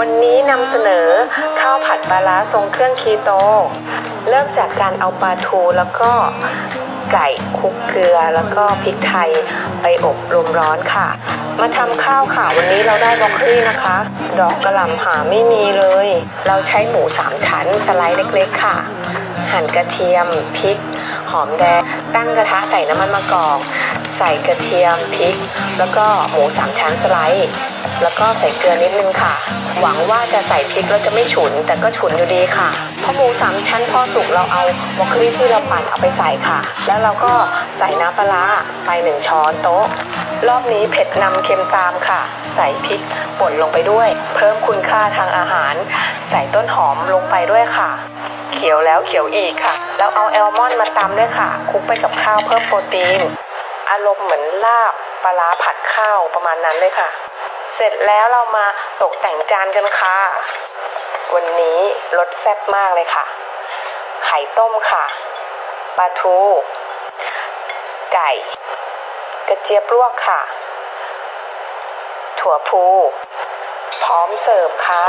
วันนี้นำเสนอข้าวผัดปลาร้าทรงเครื่องคีโต เริ่มจากการเอาปลาทูแล้วก็ไก่คลุกเกลือแล้วก็พริกไทยไปอบรมร้อนค่ะ มาทำข้าวค่ะ วันนี้เราได้บรอกคลีนะคะ ดอกกระหล่ำหาไม่มีเลย เราใช้หมูสามชั้นสไลด์เล็กๆค่ะ หั่นกระเทียมพริก หอมแดง ตั้งกระทะใส่น้ำมันมะกอก ใส่กระเทียมพริก แล้วก็หมูสามชั้นสไลด์แล้วก็ใส่เกลือนิดนึงค่ะ หวังว่าจะใส่พริกแล้วจะไม่ฉุน แต่ก็ฉุนอยู่ดีค่ะพอหมูสามชั้นพอสุกเราเอาบรอกโคลีที่เราปั่นเอาไปใส่ค่ะ แล้วเราก็ใส่น้ำปลาไปหนึ่งช้อนโต๊ะ รอบนี้เผ็ดนำเค็มตามค่ะ ใส่พริกป่นลงไปด้วย เพิ่มคุณค่าทางอาหาร ใส่ต้นหอมลงไปด้วยค่ะ เขียวแล้วเขียวอีกค่ะ แล้วเอาแอลมอนด์มาตำด้วยค่ะคลุกไปกับข้าวเพิ่มโปรตีน อารมณ์เหมือนลาบปลาผัดข้าวประมาณนั้นเลยค่ะ เสร็จแล้วเรามาตกแต่งจานกันค่ะ วันนี้รสแซ่บมากเลยค่ะ ไข่ต้มค่ะปลาทู ไก่ กระเจี๊ยบลวกค่ะ ถั่วพู พร้อมเสิร์ฟค่ะ